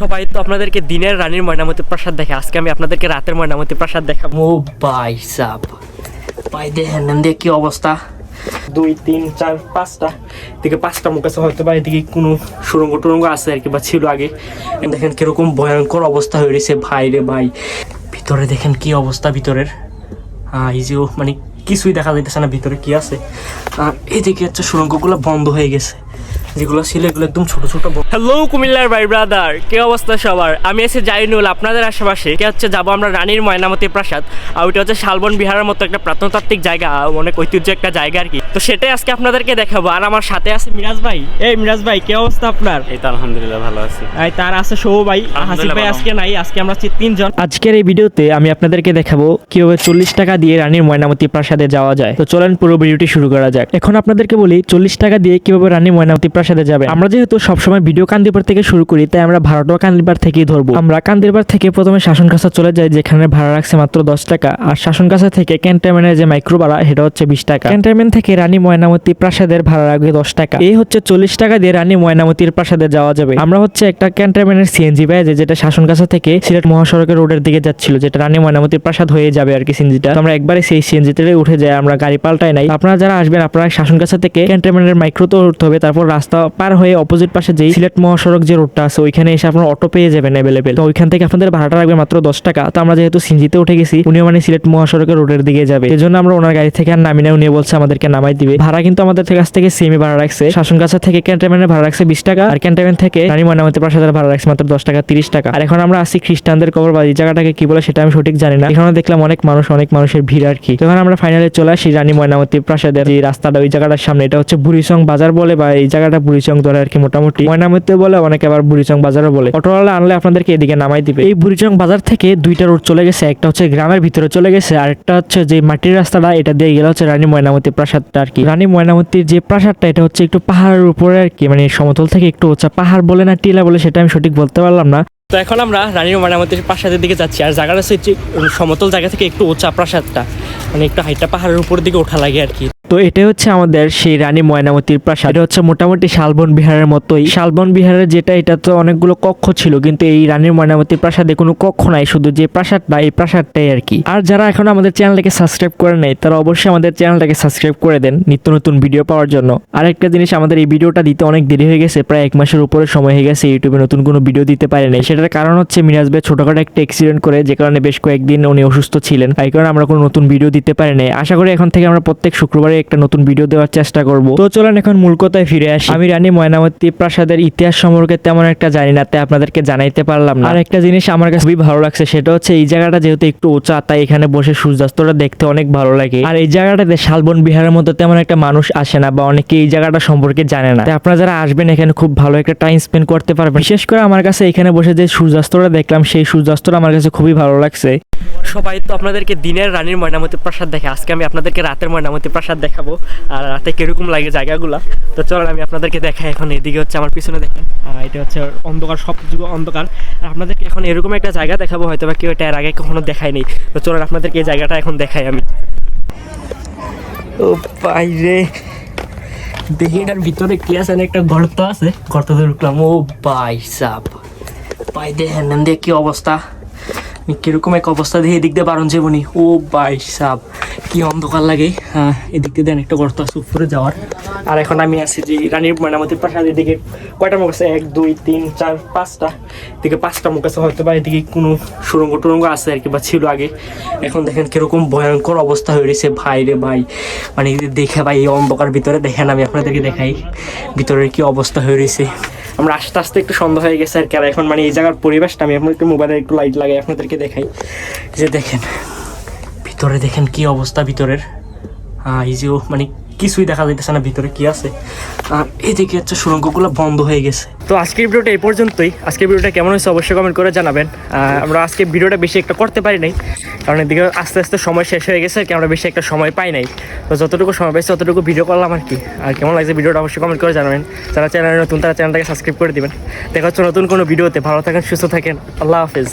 সবাই তো আপনাদেরকে দিনের রানীর ময়নামতি প্রাসাদ দেখে আজকে আমি আপনাদেরকে রাতের ময়নামতি প্রাসাদ দেখাবো। ও ভাই সাব ভাই দেখেন এদিকে কি অবস্থা। দুই তিন চার পাঁচটা। এদিকে পাঁচটা মুখ আছে হয়তো বা এদিকে কোনো সুরঙ্গ টুরঙ্গ আছে আর কি বা ছিল আগে। দেখেন কীরকম ভয়ঙ্কর অবস্থা হয়ে রয়েছে ভাই রে ভাই। ভিতরে দেখেন কি অবস্থা ভিতরের। হ্যাঁ এই যে ও মানে কিছুই দেখা যাইতেছে না ভিতরে কি আছে। আর এদিকে হচ্ছে সুরঙ্গগুলো বন্ধ হয়ে গেছে। যেগুলো ছিল এগুলো একদম ছোট ছোট হ্যালো কুমিল্লার ভাই ব্রাদার কি অবস্থা সবার? আমি এসে জাইনুল আপনাদের আশেপাশে। কে হচ্ছে? যাব আমরা রানীর ময়নামতি প্রাসাদ। আর ওইটা হচ্ছে শালবন বিহারের মতো একটা প্রত্নতাত্ত্বিক জায়গা অনেক ঐতিহ্য একটা জায়গা আর কি। তো সেটাই আজকে আপনাদেরকে দেখাবো। আর আমার সাথে আছে মিরাজ ভাই। এই মিরাজ ভাই কি অবস্থা আপনার? এই তো আলহামদুলিল্লাহ ভালো আছি। এই তার আছে সৌ ভাই হাসিফ ভাই আজকে নাই আজকে আমরা হচ্ছে তিনজন। আজকের এই ভিডিওতে আমি আপনাদেরকে দেখাবো কীভাবে চল্লিশ টাকা দিয়ে রানীর ময়নামতি প্রাসাদে যাওয়া যায়। তো চলেন পুরো ভিডিওটি শুরু করা যাক। এখন আপনাদেরকে বলি চল্লিশ টাকা দিয়ে কীভাবে রানীর ময়নামতি প্রাসাদে যাবে আমরা যেহেতু সবসময় ভিডিও কান্দিবার থেকে শুরু করি, তাই আমরা ভাড়াটাও কান্দিবার থেকেই ধরবো। আমরা কান্দিবার থেকে প্রথমে শাসন কাছা চলে যাই, যেখানে ভাড়া রাখছে মাত্র দশ টাকা। আর শাসন কাছা থেকে ক্যান্টনমেন্টের যে মাইক্রো ভাড়া সেটা হচ্ছে বিশ টাকা। ক্যান্টনমেন্ট থেকে রানী ময়নামতি প্রাসাদের ভাড়া রাখবে দশ টাকা। এই হচ্ছে চল্লিশ টাকা দিয়ে রানী ময়নামতির প্রাসাদে যাওয়া যাবে। আমরা হচ্ছে একটা ক্যান্টনমেন্টের সিএনজি পেয়েছে যেটা শাসন কাছা থেকে সিলেট মহাসড়কের রোডের দিকে যাচ্ছিল, যেটা রানী ময়নামতির প্রাসাদ হয়ে যাবে আর কি সিএনজিটা তো আমরা একবারে সেই সিএনজিতে উঠে যাই, আমরা গাড়ি পাল্টাই নাই। আপনারা যারা আসবেন, আপনারা শাসন কাছা থেকে ক্যান্টনমেন্টের মাইক্রোতে উঠতে হবে, তারপর রাস্তা পার হয়ে অপোজিট পাশে যেই সিলেট মহাসড়ক যে রোডটা আছে, ওইখানে এসে আপনারা অটো পেয়ে যাবেন অ্যাভেলেবেল তো ওইখান থেকে আপনাদের ভাড়াটা লাগবে মাত্র দশ টাকা। তো আমরা যেহেতু সিনজিতে উঠে গেছি, উনিও মানে সিলেট মহাসড়কের রোডের দিকে যাবে। এই জন্য আমরা ওনার গাড়ি থেকে আর নামি না উনি বলছে আমাদেরকে নামাই দিবে। ভাড়া কিন্তু আমাদের কাছ থেকে সেমি ভাড়া রাখছে। শাসন শাসনগাছা থেকে ক্যান্টনমেন্টের ভাড়া রাখছে বিশ টাকা, আর ক্যান্টনমেন্ট থেকে রানী ময়নামতি প্রাসাদের ভাড়া রাখছে মাত্র দশ টাকা, তিরিশ টাকা। আর এখন আমরা আসি খ্রিস্টানদের কবর বা এই জায়গাটাকে কি বলে সেটা আমি সঠিক জানি না। এখানে দেখলাম অনেক মানুষ, অনেক মানুষের ভিড় আর কি। তখন আমরা ফাইনালে চলে আসি রানী ময়নামতি প্রাসাদের যে রাস্তাটা, ওই জায়গাটার সামনে। এটা হচ্ছে বুড়িচং বাজার বলে বা এই জায়গাটা বুড়িচং ধরে আর কি মোটামুটি ময়নামতি বলে অনেকে আবার বুড়িচং বাজারও বলে। অটোওয়ালা আনলে আপনাদেরকে এদিকে নামাই দিবে। এই বুড়িচং বাজার থেকে দুইটা রোড চলে গেছে, একটা হচ্ছে গ্রামের ভিতরে চলে গেছে, আর একটা হচ্ছে যে মাটির রাস্তাটা, এটা দিয়ে গেলে হচ্ছে রানী ময়নামতি প্রাসাদটা আর কি রানী ময়নামতির যে প্রাসাদটা, এটা হচ্ছে একটু পাহাড়ের উপরে আর কি মানে সমতল থেকে একটু উঁচা পাহাড় বলে না টিলা বলে, সেটা আমি সঠিক বলতে পারলাম না। তো এখন আমরা রানীর ময়নামতির প্রাসাদের দিকে যাচ্ছি, আর জায়গাটা হচ্ছে সমতল জায়গা থেকে একটু উঁচা প্রাসাদটা মানে একটু হাইটা পাহাড়ের উপর দিকে ওঠা লাগে আর কি তো এটা হচ্ছে আমাদের সেই রানী ময়নামতির প্রাসাদ। এটা হচ্ছে মোটামুটি শালবন বিহারের মতোই। শালবন বিহারের যেটা, এটা তো অনেকগুলো কক্ষ ছিল, কিন্তু এই রানীর ময়নামতির প্রাসাদে কোনো কক্ষ নাই, শুধু যে প্রাসাদটা এই প্রাসাদটাই আর কি। আর যারা এখন আমাদের চ্যানেলটাকে সাবস্ক্রাইব করে নেয় তারা অবশ্যই আমাদের চ্যানেলটাকে সাবস্ক্রাইব করে দেন নিত্য নতুন ভিডিও পাওয়ার জন্য। আর একটা জিনিস, আমাদের এই ভিডিওটা দিতে অনেক দেরি হয়ে গেছে, প্রায় এক মাসের উপরে সময় হয়ে গেছে ইউটিউবে নতুন কোনো ভিডিও দিতে পারে নাই। সেটার কারণ হচ্ছে মিরাজ ভাই ছোটখাটো একটা অ্যাক্সিডেন্ট করে, যে কারণে বেশ কয়েকদিন উনি অসুস্থ ছিলেন। এই কারণে আমরা কোনো নতুন ভিডিও দিতে পারি নাই। আশা করি এখন থেকে আমরা প্রত্যেক শুক্রবারে একটা নতুন ভিডিও দেওয়ার চেষ্টা করব। তো চলেন এখন মূল কথায় ফিরে আসি। আমি রানী ময়নামতি প্রাসাদের ইতিহাস সম্পর্কে তেমন একটা জানি না, তাই আপনাদেরকে জানাইতে পারলাম না। আর একটা জিনিস আমার কাছে খুবই ভালো লাগছে, সেটা হচ্ছে এই জায়গাটা যেহেতু একটু উঁচা, তাই এখানে বসে সূর্যাস্তটা দেখতে অনেক ভালো লাগে। আর এই জায়গাটাতে শালবন বিহারের মতো তেমন একটা মানুষ আসে না, বা অনেকে এই জায়গাটা সম্পর্কে জানে না। তাই আপনারা যারা আসবেন এখানে খুব ভালো একটা টাইম স্পেন্ড করতে পারবেন। বিশেষ করে আমার কাছে এখানে বসে যে সূর্যাস্তটা দেখলাম, সেই সূর্যাস্তটা আমার কাছে খুবই ভালো লাগছে। সবাই তো আপনাদেরকে দিনের রানীর ময়নামতি প্রাসাদ দেখে, আজকে আমি আপনাদেরকে রাতের ময়নামতি প্রাসাদ দেখাবো আর রাতে কীরকম লাগে জায়গাগুলো। তো চলেন আমি আপনাদেরকে দেখাই এখন, এদিকে হচ্ছে আমার পিছনে দেখেন এটা হচ্ছে অন্ধকার সব যুগ অন্ধকার। আর আপনাদেরকে এখন এরকম একটা জায়গা দেখাবো হয়তো বা কেউ এটা এর আগে কখনো দেখায়নি তো চলেন আপনাদেরকে এই জায়গাটা এখন দেখাই আমি। বাইরে দেখি এটার ভিতরে কি আছে একটা গর্ত আছে? গর্ততে ঢুকলাম ও বাই সাপ। ভাই দেখেন কি অবস্থা? কীরকম এক অবস্থা দিয়ে এদিক দিয়ে বারণ যাবনি ও বাই সাপ কি অন্ধকার লাগে। হ্যাঁ এদিক দিয়ে দেন একটা গর্ত আছে উপরে যাওয়ার। আর এখন আমি আছি যে রানীর ময়নামতির প্রাসাদ এদিকে কয়টা মুখ আছে? এক, দুই, তিন, চার, পাঁচটা। এদিকে পাঁচটা মুখ আছে, হয়তো বা এদিকে কোনো সুরঙ্গ টুরঙ্গ আছে আর কি, বা ছিল আগে। এখন দেখেন কীরকম ভয়ঙ্কর অবস্থা হয়ে রয়েছে। ভাই রে ভাই মানে দেখে ভাই, এই অন্ধকার ভিতরে দেখেন, আমি আপনাদেরকে দেখাই। ভিতরের কি অবস্থা হয়ে রয়েছে। আমরা আস্তে আস্তে একটু সন্ধ্যা হয়ে গেছে আর কি। আর এখন মানে এই জায়গার পরিবেশটা আমি একটু মোবাইলে একটু লাইট লাগাই আপনাদেরকে দেখাই। যে দেখেন, ভিতরে দেখেন কি অবস্থা ভিতরের। হ্যাঁ এই যে মানে কিছুই দেখা যাইতেছে না, ভিতরে কি আছে? আর এদিকে হচ্ছে সুরঙ্গগুলো বন্ধ হয়ে গেছে। তো আজকের ভিডিওটা এই পর্যন্তই। আজকের ভিডিওটা কেমন হয়েছে অবশ্যই কমেন্ট করে জানাবেন। আমরা আজকে ভিডিওটা বেশি একটা করতে পারি নাই, কারণ এদিকে আস্তে আস্তে সময় শেষ হয়ে গেছে কি আমরা বেশি একটা সময় পাই নাই। তো যতটুকু সময় পাইছি, ততটুকু ভিডিও করলাম আর কি। আর কেমন লাগছে ভিডিওটা অবশ্যই কমেন্ট করে জানাবেন। যারা চ্যানেলে নতুন, তারা চ্যানেলটাকে সাবস্ক্রাইব করে দিবেন। দেখা হচ্ছে নতুন কোনো ভিডিওতে ভালো থাকেন, সুস্থ থাকেন। আল্লাহ হাফিজ।